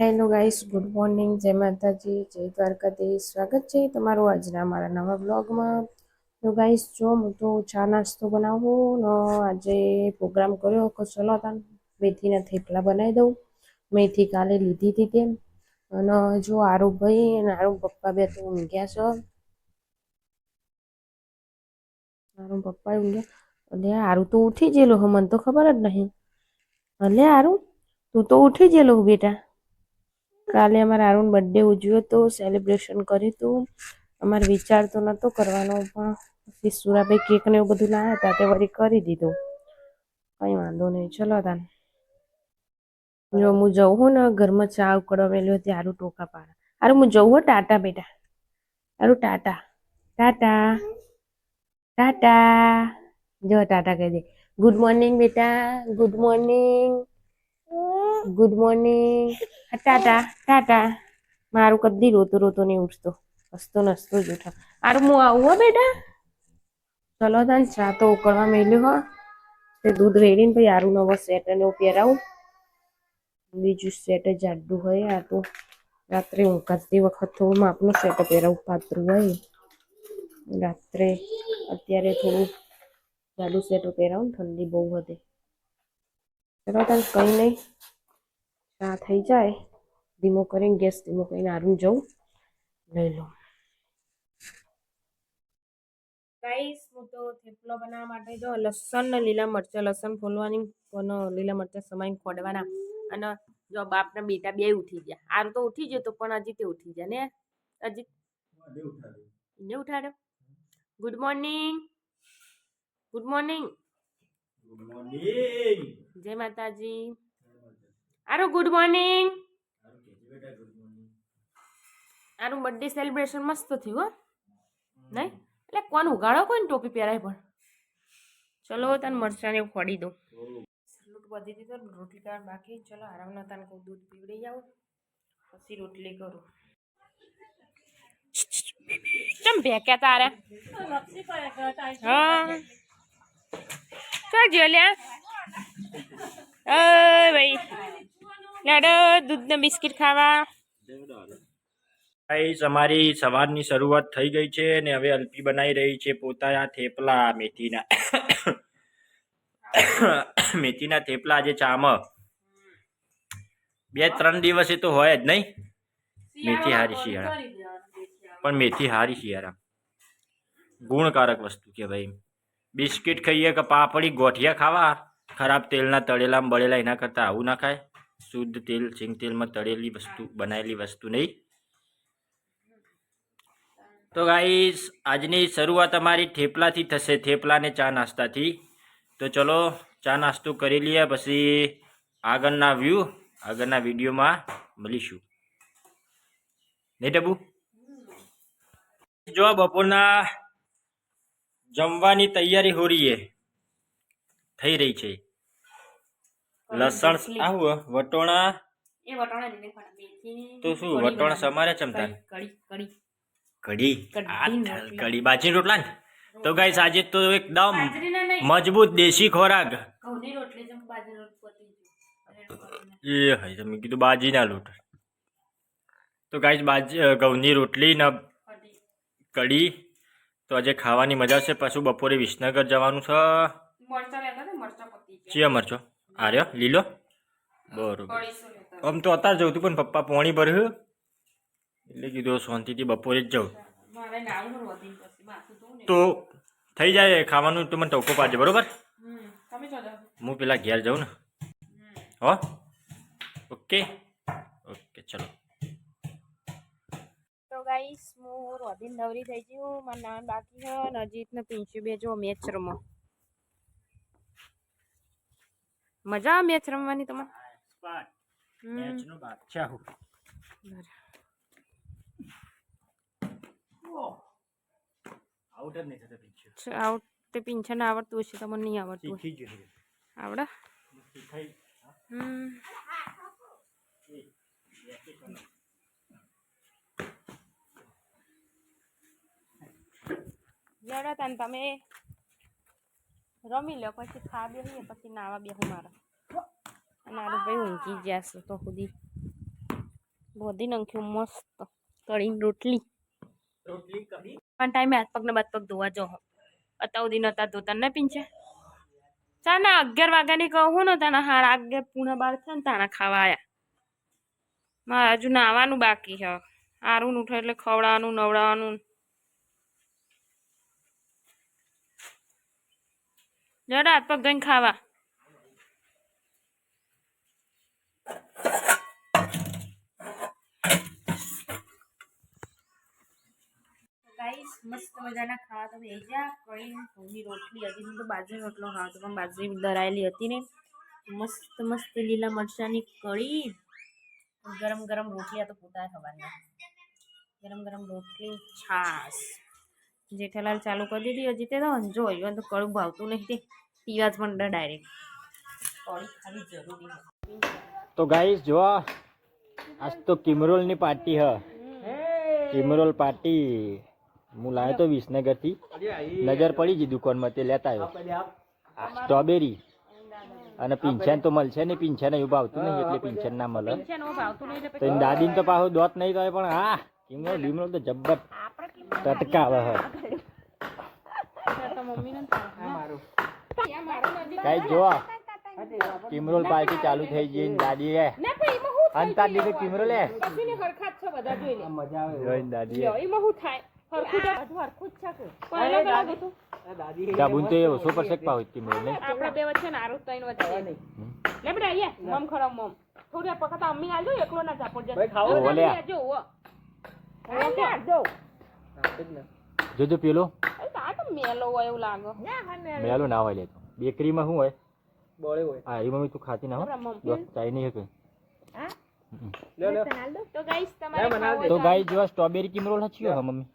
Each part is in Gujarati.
હેલો ગાઈસ ગુડ મોર્નિંગ જય માતાજી, જય દ્વારકાધીશ. સ્વાગત છે તમારું આજના મારા નવા બ્લોગમાં તો ગાઈસ જો હું તો ચા નાસ્તો બનાવું ને આજે પ્રોગ્રામ કર્યો કે ચલો મેથીના થેપલા બનાવી દઉં. મેથી કાલે લીધી હતી તેમ. અને જો આરુભાઈ અને આરુ પપ્પા બે તો ઊંઘ્યા છો. આરુ પપ્પા ઊંઘ્યા એટલે આરુ તો ઉઠી ગયેલો મને તો ખબર જ નહીં. એટલે આરું, તું તો ઉઠી ગયેલો બેટા. કાલે અમારા અરુણ બર્થડે ઉજવ્યો તો સેલિબ્રેશન કર્યું હતું. અમારે વિચાર તો નહોતો કરવાનો, પણ સુરાભાઈ કેક ને એવું બધું લાવ્યા હતા, તે વળી કરી દીધું. કંઈ વાંધો નહીં. ચલો તાન. જો હું જઉં હું ને ઘરમાં ચા ઉકળવા મેલ્યો હતી આરું ટોકા પાડા. આરું હું જઉં હો, ટાટા બેટા. આરું ટાટા. ટાટા. ટાટા. જો ટાટા કહી દે. ગુડ મોર્નિંગ બેટા. Good morning good morning tata tata. મારું કદી રોતો રોતો નહીં ઉઠતો. હસતો નસતો જ ઉઠો આરું હું આવું હો, બેટા? ચલો તાન ચા તો ઉકળવા મેલ્યું હો. તે દૂધ રેડીને પછી આરું નવો સેટ ને પહેરાવું. બીજું સેટ જાડું હોય, આ તો રાત્રે ઊંઘાતી વખત થોડું માપનું સેટ પહેરાવું, પાતળું હોય. રાત્રે અત્યારે થોડું જાડું સેટ પહેરાવું ઠંડી બહુ વધે ચલો તાન કંઈ નહીં. ચા થઈ જાય ધીમો કરીને ગેસ ધીમો કરીને આરું જવું. લઈ લો. ગાઈસ હું તો થેપલો બનાવવા માટે જો લસણ ને લીલા મરચાં લસણ ફોલવાની અને લીલા મરચાં સમાઈને ખોડવાના. અને જો બાપના બેટા બે ઉઠી ગયા. આરું તો ઉઠી ગયો તો પણ હજી તે ઉઠી ગયા ને? હજી? ને good morning good morning good morning જય માતાજી. આરો ગુડ મોર્નિંગ સારું કહેજે બેટા ગુડ મોર્નિંગ આનું બર્થડે સેલિબ્રેશન મસ્ત થયું હો નહીં એટલે કોણ ઉગાડો? કોઈ ને ટોપી પહેરાય પણ? ચલો તને મરચાને એવું ફોડી દઉં. લૂટ બધી દીધો ને રોટલી કરવા બાકી ચલો આરામના તને કહું દૂધ પીવડી જાઉં પછી રોટલી કરું. ચમ ભેક્યા તારે? હા. ચાલ જો લ્યા. અય ભાઈ. લાડો, દૂધના બિસ્કિટ ખાવા. ગાઈસ, અમારી સવારની શરૂઆત થઈ ગઈ છે ને હવે અલ્પી બનાવી રહી છે પોતાના થેપલા મેથીના. મેથીના થેપલા આજે ચામ બે ત્રણ દિવસે તો હોય જ નહીં? મેથી હારી શિયાળા. પણ મેથી હારી શિયાળા. ગુણકારક વસ્તુ કે ભાઈ. બિસ્કિટ ખાઈએ કે પાપડી ગોઠિયા ખાવા? ખરાબ તેલના તળેલા બળેલા એના કરતાં આવું ના ખાય? શુદ્ધ તેલ સિંગ તેલમાં તળેલી વસ્તુ બનાવેલી વસ્તુ નહીં. તો ગાઈસ આજની શરૂઆત અમારી થેપલાથી થશે. થેપલા ને ચા નાસ્તાથી. તો ચલો ચા નાસ્તો કરી લઈએ પછી આગળના વ્યૂ આગળના વિડીયોમાં મળીશું. નહીં ડબુ જો બપોરના જમવાની તૈયારી હો રહી થઈ રહી છે. લસણ આવું વટોણા. એ વટોણા લીધે તો શું વટોણા સમારે ચમતા કઢી કઢી કઢી. આ રોટલી. કઢી. બાજી રોટલા ને? તો ગાઈસ આજે તો એકદમ મજબૂત દેશી ખોરાક. ઘઉંની રોટલી જેમ બાજરી રોટલી એ હોય તમે કીધું બાજીના લોટ. તો ગાઈસ બાજી ઘઉંની રોટલી ને કઢી. તો આજે ખાવાની મજા છે પાછું બપોરે વિસનગર જવાનું છે. મરચાં લેતા હતા મરચાં? મરચો આર્યો લીલો? બરોબર. આમ તો અત્યારે જવું હતું પણ પપ્પા પોણી ભર્યું એટલે કીધું શાંતિથી બપોરે જ જાઉં. તો થઈ જાય ખાવાનું તો મને ટોકો પાડજે બરોબર. હું પેલા ઘેર જાઉં ને. હો? ઓકે. ઓકે ચલો. તો ગાઈસ હું રોધીન નવરી થઈ ગયું મારા નાન બાકી છે અને અજીત ને પિંચુ બે જો મેચ રમો મજા આવે મેચ રમવાની તમારે. મેચનો બાદશાહ હું. આઉટ જ નહીં થતો પિક્ચર છે, તે પિંછા આવડતું હશે તમને નહીં આવડતું. શીખી ગયું આવડે? શીખાઈ. હમ. તમે. રમી લો પછી ખા બેસીએ પછી નાવા બેહું મારે. અને આરું ભાઈ ઊંઘી છે તો સુધી. બધી નાખ્યું મસ્ત. કઢીને રોટલી. પણ ટાઈમે હાથ પગને બાદ પગ ધોવા જો. અત્યાર સુધી નતા ધોતા ને પીંછે ચા ના અગિયાર વાગ્યાની કહું ને તાના હાડ અગિયાર પૂણા બાર છે ને તાણા ખાવા આવ્યા મારે હજુ નાવાનું બાકી છે. આરું ઉઠે એટલે ખવડાવવાનું નવડાવવાનું. જરા હાથ પગ ધોઈને ખાવા. ગાઈસ, મસ્ત મજાના ખાવા તો ભેજા કઢી ઘઉંની રોટલી હતી હું તો બાજરીનો રોટલો ખાતો પણ બાજરી દરાયેલી હતી ને. મસ્ત મસ્ત લીલા મરચાંની કળી ગરમ ગરમ રોટલી આ તો પોતા ખવાના. ગરમ ગરમ રોટલી, છાશ. જેઠાલાલ ચાલુ કરી દીધી હજી તે હંજો હોય તો કડું ભાવતું નહીં તે. પીવા જ પણ ડાયરેક્ટ તો ગાઈસ જો આજ તો કિમરોલની પાર્ટી હ. કિમરોલ પાર્ટી હું લાવ્યો તો વિસનગરથી નજર પડી ગઈ દુકાનમાં તે લેતા આવ્યો. આ સ્ટ્રોબેરી અને પિંછન તો મળશે ને પિંછન એવું ભાવતું નહીં એટલે પિંછન ના મળે. નહીં તો એની દાદીને તો પાછું દોત નહીં થાય પણ હા કિમરોલ લીમરોલ તો જબ્બર. તટકાવે હ તો મમ્મીને ગાઈ જો કિમરોલ પાર્ટી ચાલુ થઈ ગઈ દાદી એ અંતા પણ એમાં હું અંતાર દીધે કિમરોલ એ? જોઈને. દાદી એમાં થાય? કોઈ હતું તો. એ ઓછો પર શક પાવ કિમરોલ ને આપણા બે વચ્ચે ને આરું ત્રણ વચ્ચે. લે બેટા અહીંયા મમ ખરમ મમ. થોડી પકતા અમ્મી આલજો એકલો ના ચાપડ જાય ખાવો. લે. જો ઓ જો. જોજો પેલો. આ મેલો હોય એવું લાગે. મેલો. ના હોય લેતો બેકરીમાં શું હોય? હા એ મમ્મી તું ખાતી ના હોય ચાઈ નહીં હકે. તો ગાઈસ તમારે ખાવું હોય તો ગાઈ જો સ્ટ્રોબેરી કિમરોલ હચ્યો હે મમ્મી?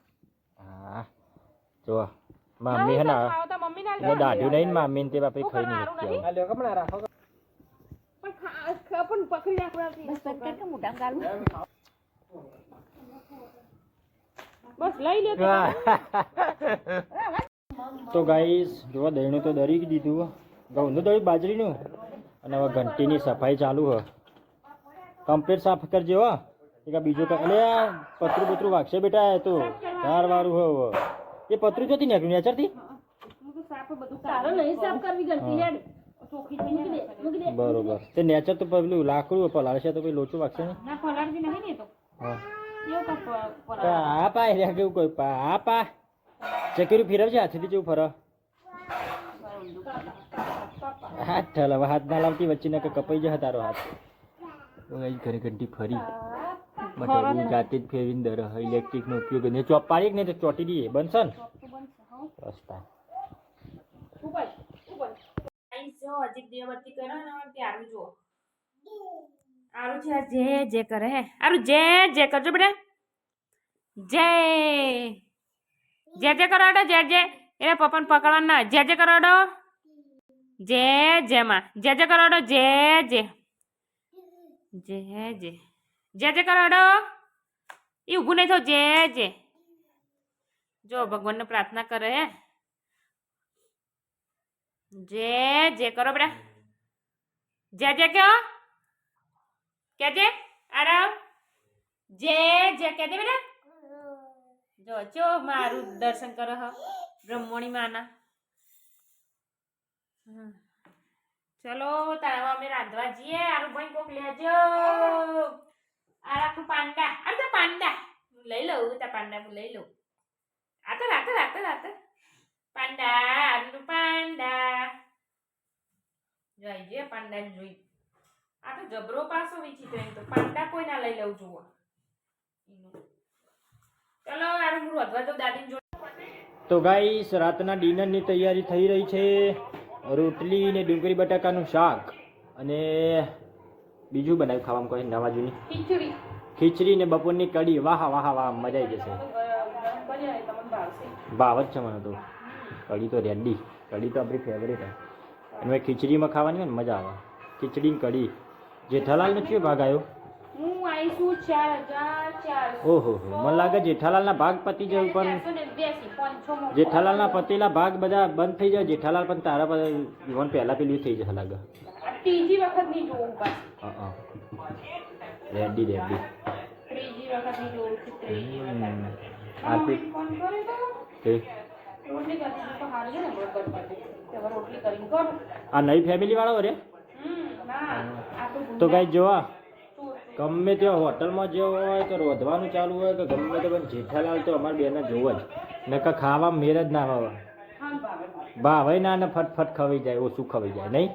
હા. જો મમ્મી હે ના મો દાઢ્યું નહીં મમ્મી તે બાપે ખાઈ નહીં પણ પકડી રાખવાથી બસ લઈ લે તો ગાઈસ જો દહીંનું તો દરી દીધું ઘઉંનું દહીં બાજરીનું. અને હવે ઘંટીની સફાઈ ચાલુ હ. કમ્પ્લીટ સાફ કરજે હો. એક બીજું કઈ અલે આ પતરું પતરું વાગશે બેટા એ તો ચાર વારું હો એ પતરું જોતી નીકળ્યું નેચરથી બરોબર. તે નેચર તો પેલું લાકડું પલાળશે તો પછી લોચું વાગશે ને ના નહીં એ કેવું કાંઈ પા પા રહ્યા કેવું કોઈ પા આ પા. ફેરવજે હાથેથી જેવું ફરો? હાથ ઠલાવ હાથ ના લાવતી વચ્ચે નકર કપાઈ જશે તારો હાથ. ઘરે ઘંટી ફરી. બટાડી જાતે જ ફેરવીને દર ઇલેક્ટ્રિક નો ઉપયોગ ને ચોપ પાડી ને તો ચોટી દઈએ. બનશે ને? રસ્તા જો અજીત દેવવર્તી કરો ને ત્યારું જો આરું છે આ જે જે કરે હે આરું જે જે કરજો બેટા જય જે જે કરાડો જે જે એને પપ્પાને પકડવાનું ના જે જે કરાડો જે જે માં જે જે કરાડો જે જે જે જે જે જે કરાડો એ ઊભું નહીં થયું જે જે જો ભગવાનને પ્રાર્થના કરે હે જે જે કરો બેટા જે જે કયો જે? જે કે દે બેટા? જો જો, મારું દર્શન કરો હ, બ્રહ્મણી માના. હમ. ચલો, તારા અમે રાંધવા જઈએ. આરું ભાઈ કોક લેજો આ રાખું પાંડા. આ તો પાંડા. લઈ લઉં તા પાંડા હું લઈ લઉં. આ તો રાતે રાતો રાતે પાંડા આનું પાંડા. જોઈ જોઈએ પાંડા જોઈ. આ તો જબરો પાસો વિચિત્ર એમ તો. પાંડા કોઈ ના લઈ લઉં જુઓ ચલો યાર હું રોધવા તો દાદી તો ગાઈસ રાતના ડિનરની તૈયારી થઈ રહી છે. રોટલી ને ડુંગળી બટાકાનું શાક અને બીજું બનાવ્યું ખાવામાં કોઈ નવા જૂની. ખીચડી. ખીચડી ને બપોરની કઢી. વાહ વાહ વાહ મજા આવી જશે. ભાવ જ છે મને તો. કઢી તો રેડી. કઢી તો આપણી ફેવરેટ છે. અને ખીચડીમાં ખાવાની હોય ને મજા આવે. ખીચડી કઢી. જેઠાલાલનો કયો ભાગ આવ્યો હું ચાર હજાર ઓહો હો મને લાગે જેઠાલાલના ભાગ પતી જાય પણ જેઠાલાલના પતેલા ભાગ બધા બંધ થઈ જાય જેઠાલાલ પણ તારા પર જીવન પહેલા પેલું થઈ જશે લાગે. ત્રીજી વખત નહીં જોવું હા રેડી રેડી. વખત નહીં જોવું ચિત્રી હમ. આરતી ફોન કરે તો? તે રોટલી કરી તો હારી ને બરોબર કરી રોટલી કરીને કરું. આ નવી ફેમિલી વાળો રે? તો કઈ જોવા ગમે ત્યાં હોટલમાં જેવો હોય કે રોધવાનું ચાલુ હોય કે ગમે તે પણ જેઠાલાલ તો અમારે બેને જોવો જ. નકર ખાવા મેર જ ના આવે ભાવે ના ને ફટફટ ખવાઈ જાય ઓછું ખવાઈ જાય નહીં?